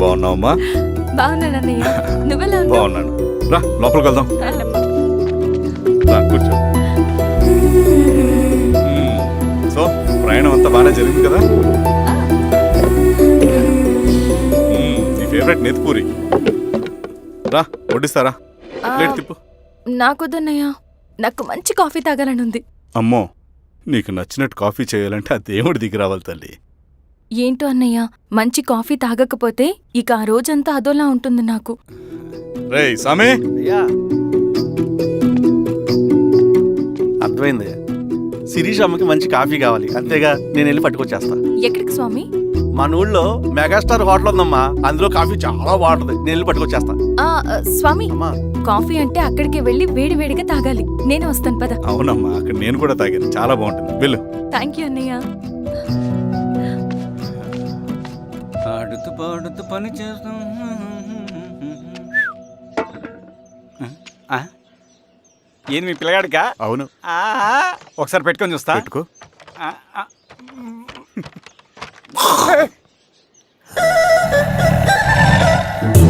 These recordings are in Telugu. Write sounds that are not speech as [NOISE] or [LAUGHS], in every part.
బాగున్నావమ్మా? బాగున్నాను అన్నయ్య నువ్వెలా ఉన్నావు? బాగున్నాను. రా లోపలికి వెళ్దాం. రా కూర్చో. మ్మ్. సో ప్రయాణం అంతా బాగానే జరిగింది కదా? మ్మ్. నీ ఫేవరెట్ నెత్తిపూరి రా వడ్డిస్తారా? ప్లేట్ తిప్పు. నాకొద్దన్నయ్య. నాకు మంచి కాఫీ తాగాలని ఉంది. అమ్మో. నీకు నచ్చినట్టు కాఫీ చేయాలంటే ఆ దేవుడి దిగి రావాలి తల్లి. ఏంటో అన్నయ్య మంచి కాఫీ తాగకపోతే ఇక ఆ రోజంతా అదోలా ఉంటుంది నాకు. రేయ్ సామే! అయ్యా! అర్థమైంది. శిరీష్ అమ్మకి మంచి కాఫీ కావాలి. అంతేగా నేను వెళ్ళి పట్టుకొచ్చేస్తా. ఎక్కడికి స్వామి? మన ఊళ్ళో మెగాస్టార్ హోటల్ ఉందమ్మా. అందులో కాఫీ చాలా బాగుంటుంది. నేను వెళ్ళి పట్టుకొచ్చేస్తా. ఆ ఆ, స్వామి! అమ్మా! కాఫీ అంటే అక్కడికి వెళ్ళి వేడి వేడిగా తాగాలి. నేను వస్తాను పద. అవునమ్మా అక్కడ నేను కూడా తాగాను. చాలా బాగుంటుంది. వెళ్ళు. థ్యాంక్ యూ అన్నయ్య. ఆడుతూ పాడుతూ పని చేస్తాం. ఆ? ఏంది మీ పిల్లగాడికా? అవును. ఆ, ఒకసారి పెట్టుకొని చూస్తా. పెట్టుకో. ఆ, ఆ. [LAUGHS]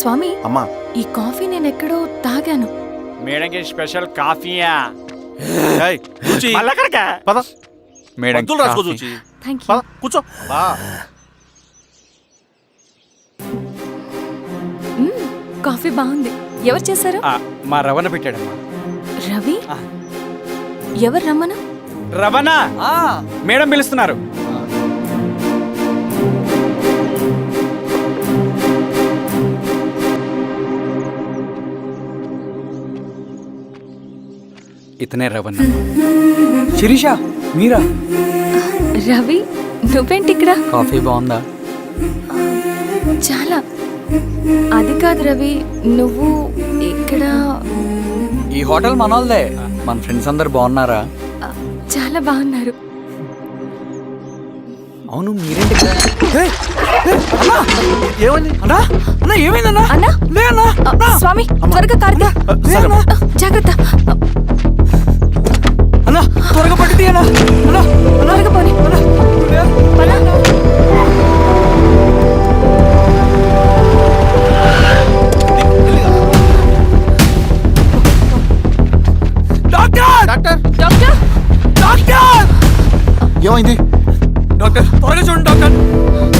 స్వామి అమ్మా. ఈ కాఫీ నేను ఎక్కడో తాగాను. మేడంకి స్పెషల్ కాఫీయా? ఏయ్, పద. మేడం మందులు రాసుకో చూచి. థ్యాంక్ యూ పద కూర్చో. బా. మ్మ్, కాఫీ బాగుంది. ఎవరు చేశారు? మా రవణ పెట్టాడమ్మా. రవి. ఎవరు రమ్మను రవణ? మేడం పిలుస్తున్నారు. ఇతనే రవణ శిరీష మీరా? రవి నువ్వేంటి ఇక్కడ? కాఫీ బాగుందా? చాలా. అది కాదు రవి నువ్వు ఇక్కడ? ఈ హోటల్ మనోల్దే మన ఫ్రెండ్స్ అందరు బాగున్నారా? చాలా బాగున్నారు. అవును మీరేంటి ఇక్కడ? ఏయ్, ఏయ్, అన్నా! ఏమండి అన్నా అన్నా ఏమైందన్నా? అన్నా? లే అన్నా ఆ, స్వామి త్వరగా కార్తీ లే అన్నా జాగ్రత్త. ఆ, అన్నా త్వరగా పట్టి అన్నా. అన్నా అన్నా త్వరగా పోనీ. అన్నా లే. పద. డాక్టర్! డాక్టర్? డాక్టర్? డాక్టర్! ఏమైంది? డాక్టర్ త్వరగా చూడండి డాక్టర్.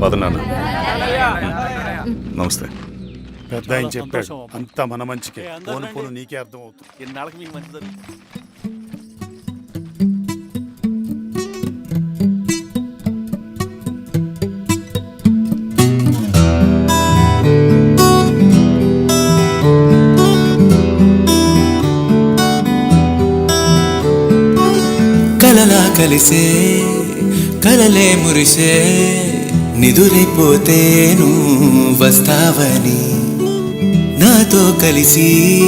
పదనాన్న నమస్తే. పెద్ద ఆయన చెప్పాడు అంతా మన మంచికే. పోను పోను నీకే అర్థం అవుతుంది ఎన్నాళ్ళకి మీకు మంచి కలిసే కలలే మురిసే నిదురైపోతేను వస్తావని. నాతో కలిసి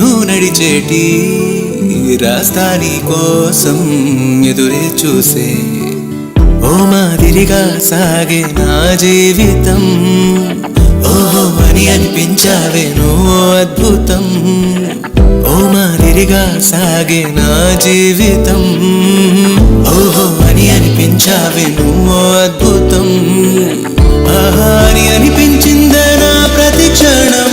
నువ్వు నడిచేటి రాస్తాని కోసం ఎదురే చూసే. ఓ మాదిరిగా సాగే నా జీవితం. అని అనిపించావే నువ్వు అద్భుతం. ఓ మాదిరిగా సాగే నా జీవితం. ఓహో అని అనిపించావే నువ్వు అద్భుతం. ఆహా అని అనిపించిందే నా ప్రతి క్షణం.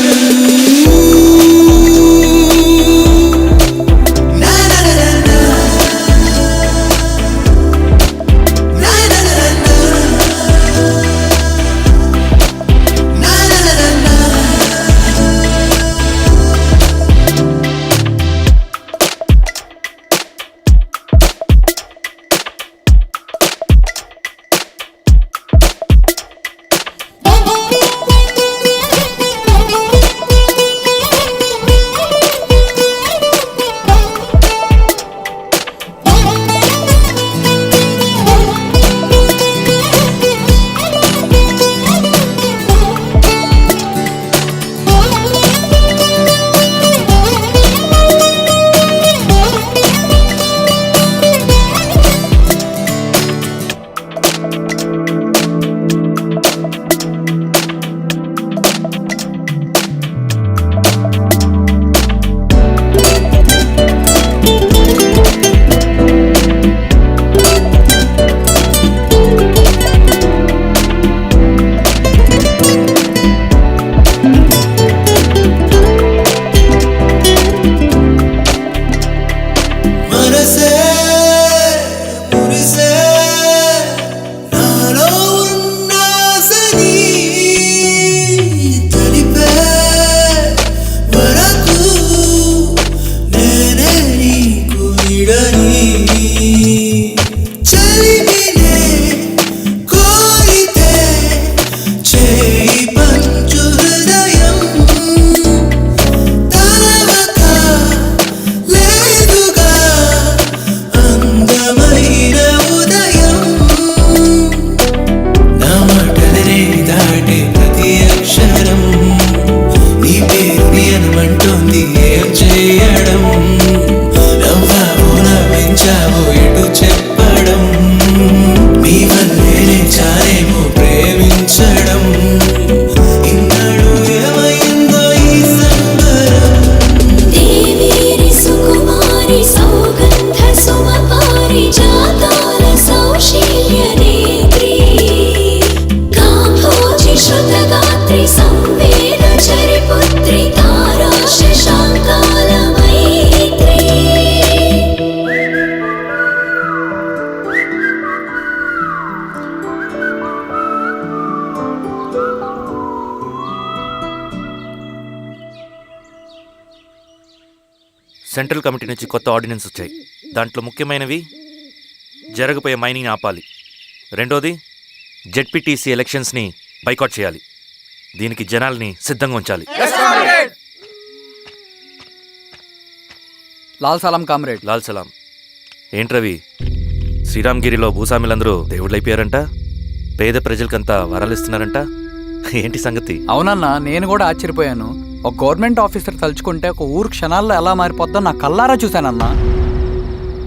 సెంట్రల్ కమిటీ నుంచి కొత్త ఆర్డినెన్స్ వచ్చాయి. దాంట్లో ముఖ్యమైనవి జరగబోయే మైనింగ్ ఆపాలి. రెండోది జెడ్పీటీసీ ఎలక్షన్స్ని బైకాట్ చేయాలి. దీనికి జనాల్ని సిద్ధంగా ఉంచాలి. లాల్ సలాం కామ్రేడ్. లాల్ సలాం. ఏంట్రవి శ్రీరామ్గిరిలో భూస్వాములందరూ దేవుళ్ళైపోయారంట? పేద ప్రజలకంతా వరాలు ఇస్తున్నారంట? ఏంటి సంగతి? అవునన్నా నేను కూడా ఆశ్చర్యపోయాను. ఒక గవర్నమెంట్ ఆఫీసర్ తలుచుకుంటే ఒక ఊరు క్షణాల్లో ఎలా మారిపోద్దో నా కల్లారా చూశానన్నా.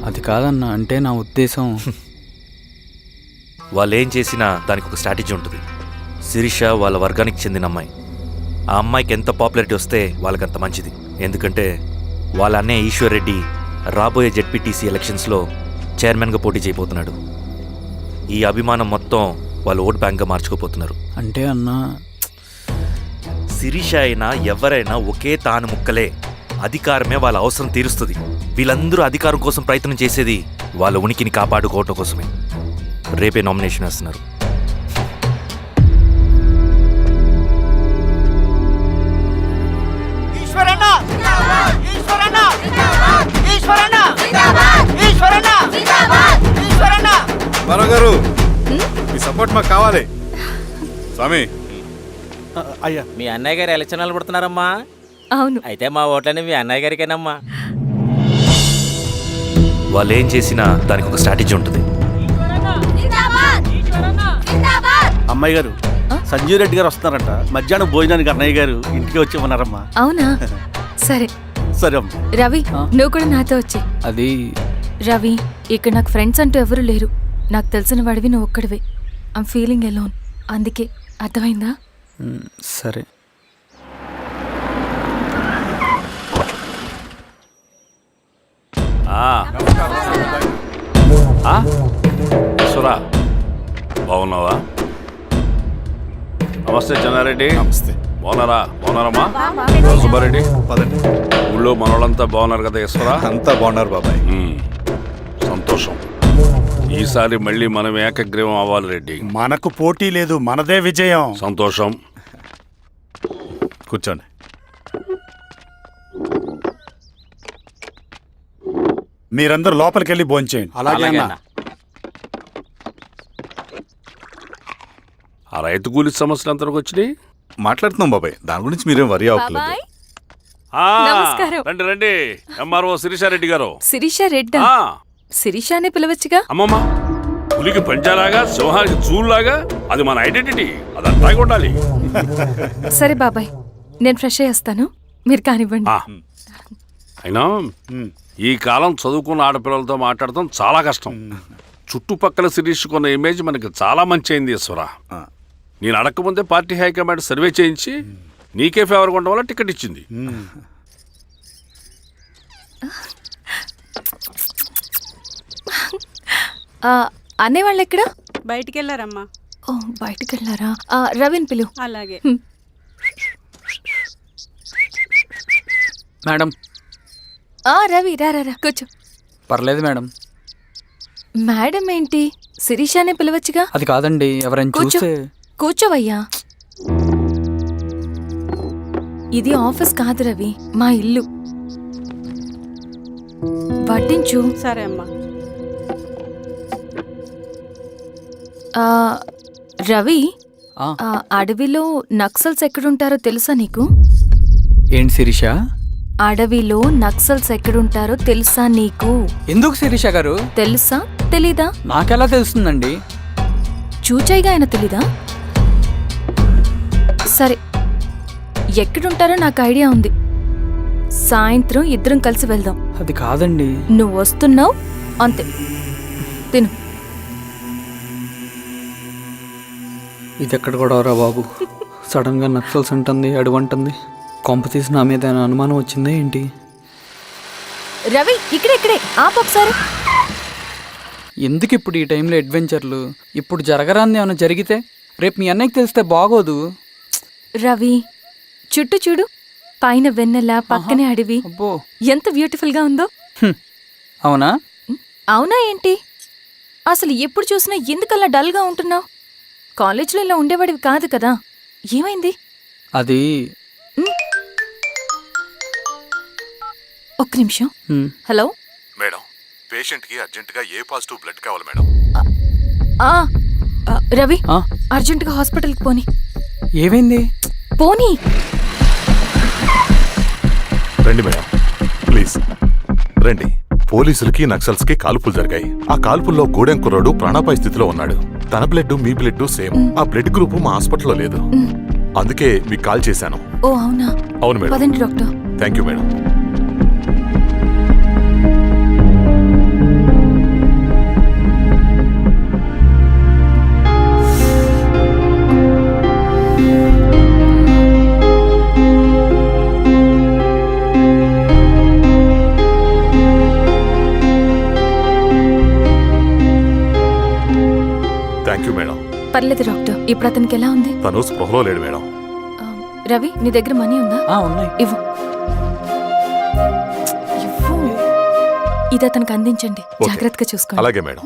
అది కాదన్నా అంటే నా ఉద్దేశం. [LAUGHS] వాళ్ళు ఏం చేసినా దానికి ఒక స్ట్రాటజీ ఉంటుంది. శిరీష వాళ్ళ వర్గానికి చెందిన అమ్మాయి. ఆ అమ్మాయికి ఎంత పాపులారిటీ వస్తే వాళ్ళకంత మంచిది. ఎందుకంటే వాళ్ళ అన్నయ్య ఈశ్వర్ రెడ్డి రాబోయే జెడ్పీటీసీ ఎలక్షన్స్లో చైర్మన్గా పోటీ చేయబోతున్నాడు. ఈ అభిమానం మొత్తం వాళ్ళు ఓట్ బ్యాంక్గా మార్చుకోపోతున్నారు అంటే అన్నా శిరీష అయినా ఎవరైనా ఒకే తాను ముక్కలే. అధికారమే వాళ్ళ అవసరం తీరుస్తుంది. వీళ్ళందరూ అధికారం కోసం ప్రయత్నం చేసేది వాళ్ళ ఉనికిని కాపాడుకోవటం కోసమే. రేపే నామినేషన్ వేస్తున్నారు. గారు మీ సపోర్ట్ మాకు కావాలి. స్వామి అయ్యా. మీ అన్నయ్య గారు ఎలక్షన్ నిలబడుతున్నారమ్మా అవును. అయితే మా ఓట్లని మీ అన్నయ్య గారికేనమ్మా. వాళ్ళు ఏం చేసినా దానికి ఒక స్ట్రాటజీ ఉంటుంది. అమ్మాయి గారు సంజీవ్ రెడ్డి గారు వస్తున్నారంట. మధ్యాహ్నం భోజనానికి అన్నయ్య గారు ఇంటికి వచ్చేమన్నారమ్మా అవునా? [LAUGHS] సరే. సరే అమ్మ. రవి? నువ్వు కూడా నాతో వచ్చే. అది? రవి ఇక్కడ నాకు ఫ్రెండ్స్ అంటూ ఎవరు లేరు. నాకు తెలిసిన వాడివి నువ్వు ఒక్కడివే. ఐమ్ ఫీలింగ్ ఎలోన్ అందుకే అర్థమైందా? సరే. ఈశ్వరా బాగున్నావా? నమస్తే చెన్నారెడ్డి. నమస్తే. బాగున్నారా? బాగున్నారమ్మా? సుబ్బారెడ్డి? పదండి. ఊళ్ళో మనోళ్ళంతా బాగున్నారు కదా ఈశ్వరా అంతా బాగున్నారు బాబాయ్. సంతోషం. ఈసారి మళ్ళీ మనం ఏకగ్రీవం అవ్వాలి రెడ్డి. మనకు పోటీ లేదు మనదే విజయం. సంతోషం. కూర్చోండి. మీరందరూ లోపలికి వెళ్ళి భోంచేయండి అలాగే అన్న. ఆ రైతు కూలి సమస్యలు ఎంతవరకు వచ్చినాయి? మాట్లాడుతున్నాం బాబాయ్. దాని గురించి మీరేం వరి అవ్వట్లేదు బాబాయ్. ఆ, నమస్కారం. రండి రండి. ఎంఆర్ఓ శిరీషారెడ్డి గారు. శిరీష రెడ్డా? ఆ, శిరీష అనే పిలవచ్చుగా? అమ్మమ్మ పులికి పంచాలాగా సింహానికి చూలాగా అది మన ఐడెంటిటీ. అదంతా ఉండాలి సరే బాబాయ్. నేను ఫ్రెష్ అయ్యేస్తాను మీరు కానివ్వండి. అయినా ఈ కాలం చదువుకున్న ఆడపిల్లలతో మాట్లాడటం చాలా కష్టం. చుట్టుపక్కల శిరీషుకున్న ఇమేజ్ మనకి చాలా మంచి అయింది ఈశ్వర. ఆ. నేను అడగకముందే పార్టీ హైకమాండ్ సర్వే చేయించి నీకే ఫేవర్గా ఉండడం వల్ల టికెట్ ఇచ్చింది. ఆ, అనేవాళ్ళు ఎక్కడ? బయటికి వెళ్ళారమ్మా. ఓ బయటికి వెళ్ళారా? రవిని పిలు. అలాగే. మేడం. ఆ రవి రా రా రా, కూర్చో. పర్లేదు మేడం. మేడం ఏంటి? శిరీష అనే పిలవచ్చుగా? అది కాదండి ఎవరైనా కూర్చో. చూస్తే కూర్చోవయ్యా. ఇది ఆఫీస్ కాదు రవి మా ఇల్లు. వడ్డించు. సరే అమ్మా. ఆ, రవి ఆ, ఆ అడవిలో నక్సల్స్ ఎక్కడుంటారో తెలుసా నీకు? ఏంటి శిరీష? అడవిలో నక్సల్స్ ఎక్కడుంటారో తెలుసా నీకు? ఎందుకు శిరీష గారు? తెలుసా? తెలీదా? నాకెలా తెలుస్తుందండి? చూచాయిగా ఆయన తెలీదా? సరే ఎక్కడుంటారో నాకు ఐడియా ఉంది. సాయంత్రం ఇద్దరం కలిసి వెళ్దాం. అది కాదండి. నువ్వు వస్తున్నావు? అంతే. తిను. ఇది ఎక్కడ కూడా రా బాబు? సడన్గా నక్సల్స్ అంటుంది అడువంటుంది. కొంప తీసి నా మీద అనుమానం వచ్చిందే ఏంటి? రవి ఇక్కడే ఇక్కడే. ఆపు ఒకసారి. ఎందుకు ఇప్పుడు ఈ టైంలో అడ్వెంచర్లు? ఇప్పుడు జరగరాంది ఏమైనా జరిగితే? రేపు మీ అన్నయ్యకి తెలిస్తే బాగోదు. రవి చుట్టూ చూడు. పైన వెన్నెల పక్కనే అడవి. అబ్బో. ఎంత బ్యూటిఫుల్గా ఉందో. హ్మ్. అవునా? అవునా ఏంటి? అసలు ఎప్పుడు చూసినా ఎందుకలా డల్గా ఉంటున్నావు? కాలేజీలో ఇలా ఉండేవాడివి కాదు కదా. ఏమైంది? అది ఒక్క నిమిషం. హలో? మేడం పేషెంట్కి అర్జెంటుగా ఏ పాజిటివ్ బ్లడ్ కావాలి మేడం? ఆ, ఆ, రవి ఆ? అర్జెంటుగా హాస్పిటల్కి పోని. ఏమైంది? పోనీ. రండి మేడం ప్లీజ్. రండి. పోలీసులకి నక్సల్స్కి కాల్పులు జరిగాయి. ఆ కాల్పుల్లో గూడెం కుర్రాడు ప్రాణాపాయ స్థితిలో ఉన్నాడు. తన బ్లడ్ మీ బ్లడ్ సేమ్. ఆ బ్లడ్ గ్రూప్ మా హాస్పిటల్లో లేదు. అందుకే మీకు కాల్ చేశాను. ఓ అవునా? అవును మేడం. పదండి డాక్టర్. Thank you madam. పర్లేదు డాక్టర్. ఇప్పుడు అతనికి ఎలా ఉంది? తను స్పృహలో లేడు మేడం. ఆ, రవి నీ దగ్గర మనీ ఉందా? ఆ, ఉన్నాయి. ఇవ్వు. ఇవ్వు. ఇది అతనికి అందించండి. ఓకే. జాగ్రత్తగా చూసుకోండి. అలాగే మేడం.